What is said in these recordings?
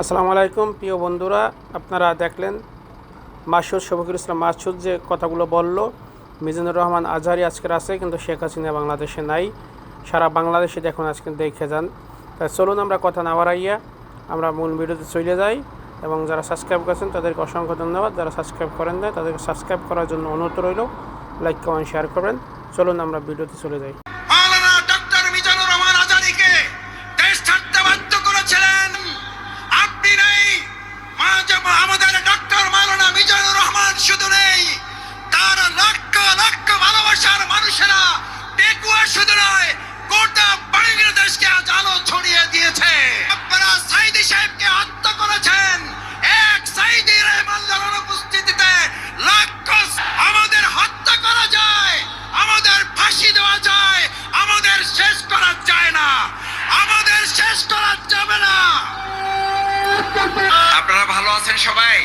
আসসালামু আলাইকুম, প্রিয় বন্ধুরা। আপনারা দেখলেন মাসুদ শফিকুল ইসলাম মাসুদ যে কথাগুলো বলল। মিজানুর রহমান আজহারি আজকের আছে, কিন্তু শেখ হাসিনা বাংলাদেশে নাই। সারা বাংলাদেশে দেখুন আজকে দেখে যান। তাই চলুন আমরা কথা না বাড়াইয়া আমরা মূল ভিডিওতে চলে যাই এবং যারা সাবস্ক্রাইব করেছেন তাদেরকে অসংখ্য ধন্যবাদ। যারা সাবস্ক্রাইব করেন না তাদেরকে সাবস্ক্রাইব করার জন্য অনুরোধ রইল। লাইক, কমেন্ট, শেয়ার করবেন। চলুন আমরা ভিডিওতে চলে যাই। শুধু নেই, তার লক্ষ লক্ষ ভালোবাসার মানুষেরা টেকুয়া শুধু নয়, গোটা বাংলাদেশকে আজ আলো ছড়িয়ে দিয়েছে। আপনারা সাইদি সাহেবকে হত্যা করেছেন। এক সাইদি রহমানের অনুপস্থিতিতে লক্ষ আমাদের হত্যা করা যায়, আমাদের ফাঁসি দেওয়া যায়, আমাদের শেষ করা যায় না, আমাদের শেষ করা যাবে না। আপনারা ভালো আছেন সবাই?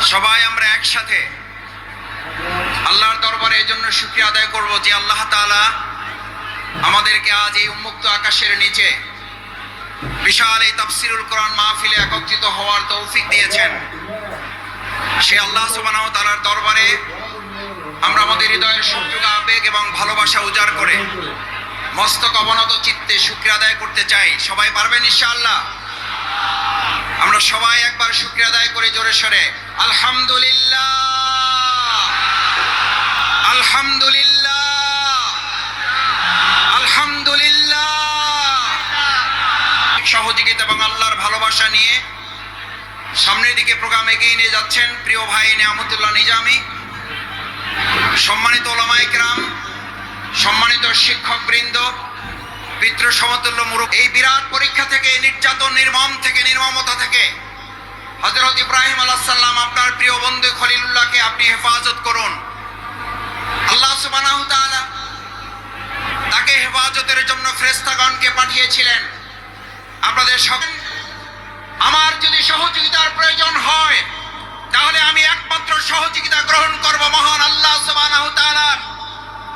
সবাই আমরা একসাথে আল্লাহর দরবারে এই জন্য শুক্রিয়া আদায় করব যে আল্লাহ তাআলা আমাদেরকে আজ এই উন্মুক্ত আকাশের নিচে বিশাল এই তাফসিরুল কোরআন মাহফিলে একত্রিত হওয়ার তৌফিক দিয়েছেন। সে আল্লাহ সুবহানাহু ওয়া তাআলার দরবারে আমরা আমাদের হৃদয়ের সুযোগ আবেগ এবং ভালোবাসা উজাড় করে মস্তক অবনত চিত্তে শুক্রিয়া আদায় করতে চাই। সবাই পারবেন ইনশাআল্লাহ? আমরা সবাই একবার শুক্রিয়া আদায় করি জোরে সরে। আলহামদুলিল্লাহ। আলহামদুলিল্লাহ। আলহামদুলিল্লাহ। সহযোগিতা এবং আল্লাহর ভালোবাসা নিয়ে সামনের দিকে প্রোগ্রাম এগিয়ে নিয়ে যাচ্ছেন প্রিয় ভাই নিয়ামতুল্লাহ নিজামী। সম্মানিত গ্রাম সম্মানিত শিক্ষক বৃন্দ সমতুল্য মুরুখ, এই বিরাট পরীক্ষা থেকে, নির্যাতন, নির্মম থেকে, নির্মমতা থেকে হজরত ইব্রাহিম আলাহ সাল্লাম আপনার প্রিয় বন্ধু খলিলুল্লাহকে আপনি হেফাজত করুন। আল্লাহ তাআলা তাকে হেফাজতের জন্য ফ্রেস্তাগণকে পাঠিয়েছিলেন। আপনাদের সব আমার যদি সহযোগিতার প্রয়োজন হয়, তাহলে আমি একমাত্র সহযোগিতা গ্রহণ করব মহান আল্লাহ তাআলা।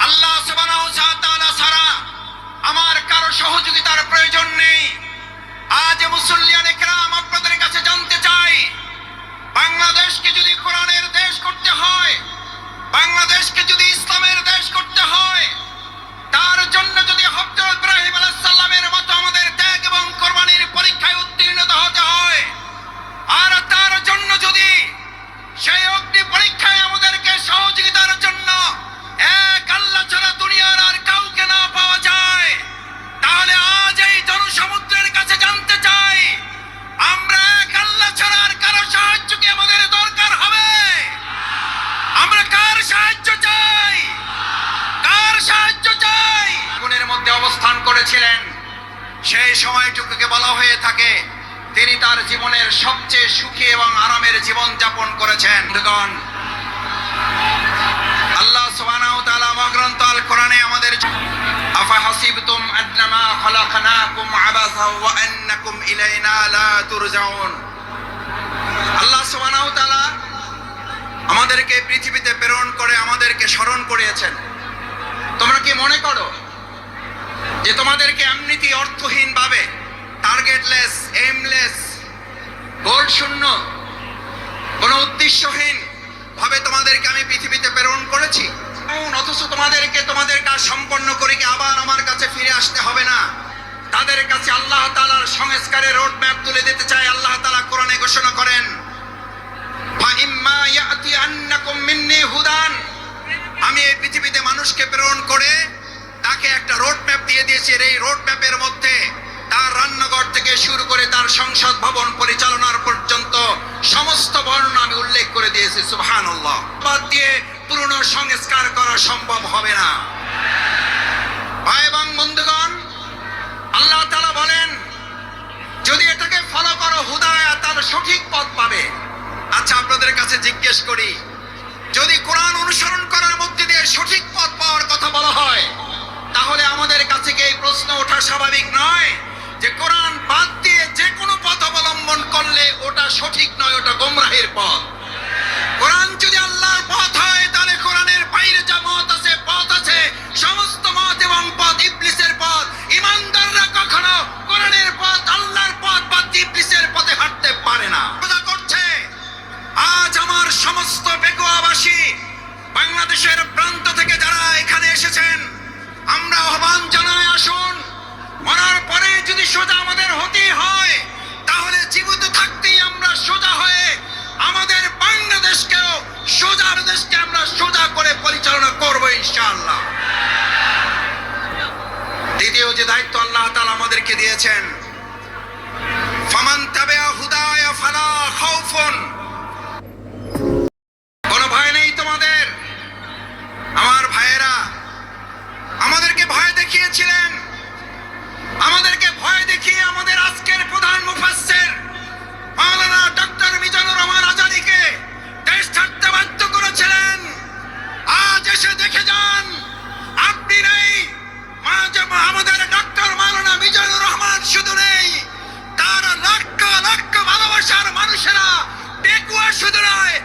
আল্লাহ সুবহানাহু তাআলা ছাড়া আমার কারও সহযোগিতার প্রয়োজন নেই। আজ মুসল্লিয়ান কাছে জানতে চাই বাংলাদেশকে যদি কোরআনের দেশ করতে হয় সেই সময়টুকুকে বলা হয়ে থাকে, তিনি তার জীবনের সবচেয়ে সুখী এবং আরামের জীবন যাপন করেছেন। আল্লাহ সুবহানাহু ওয়া তাআলা মহাগ্রন্থ আল কোরআনে আমাদের আফা হাসিবতুম আন্নামা খলাকনাকুম আবাসা ওয়া আন্নাকুম ইলাইনা লা তুরজাউন। আল্লাহ সুবহানাহু তাআলা আমাদেরকে পৃথিবীতে প্রেরণ করে আমাদেরকে স্মরণ করিয়েছেন তোমরা কি মনে করো এমনিতে অর্থহীন ভাবে টার্গেটলেস এমলেস গোল শূন্য কোনো উদ্দেশ্যহীন ভাবে তোমাদেরকে আমি পৃথিবীতে প্রেরণ করেছি। অথচ তোমাদেরকে, তোমাদের কাজ সম্পন্ন করে কি আবার আমার কাছে ফিরে আসতে হবে না? তাদের কাছে আল্লাহ তালার সংস্কারের রোড ম্যাপ তুলে দিতে চাই, আল্লাহ তালা কোরআনে ঘোষণা করেন আমি এই পৃথিবীতে মানুষকে প্রেরণ করে তাকে একটা রোড ম্যাপ দিয়ে দিয়েছি। এই রোড ম্যাপের মধ্যে তার রান্নাঘর থেকে শুরু করে তার সংসদ ভবন পরিচালনার পর্যন্ত সমস্ত বর্ণনা আমি উল্লেখ করে দিয়েছি, সুবহানাল্লাহ। বাদ দিয়ে পুরনো সংস্কার করা সম্ভব হবে না। ভাই এবং বন্ধুগণ, আল্লাহ তাআলা বলেন, যদি এটাকে ফলো করো, হুদায়া তার সঠিক পথ পাবে। আচ্ছা আপনাদের কাছে জিজ্ঞেস করি, যদি কোরআন অনুসরণ করার মধ্যে দিয়ে সঠিক পথ পাওয়ার কথা বলা হয় স্বাভাবিক নয় যে কোরআন বাদ দিয়ে যে কোনো পথ অবলম্বন করলে ওটা সঠিক নয়, ওটা গোমরাহের পথ। কোরআন যদি আল্লাহর পথ হয়, তাহলে কোরআনের বাইরে যা মত আছে, পথ আছে, সমস্ত মত এবং পথ ইবলিসের পথ। ইমানদাররা কখনো কোরআনের পথ, আল্লাহর পথ বা ইবলিসের পথে হাঁটতে পারে না। কথা করছে। আজ আমার সমস্ত বেগুয়াবাসী বাংলাদেশের প্রান্ত থেকে যারা এখানে এসেছেন, আমরা আহ্বান জানাই আসুন যদি সোজা আমাদের হতেই হয় তাহলে জীবিত থাকতে কুয়ার শুধু নয়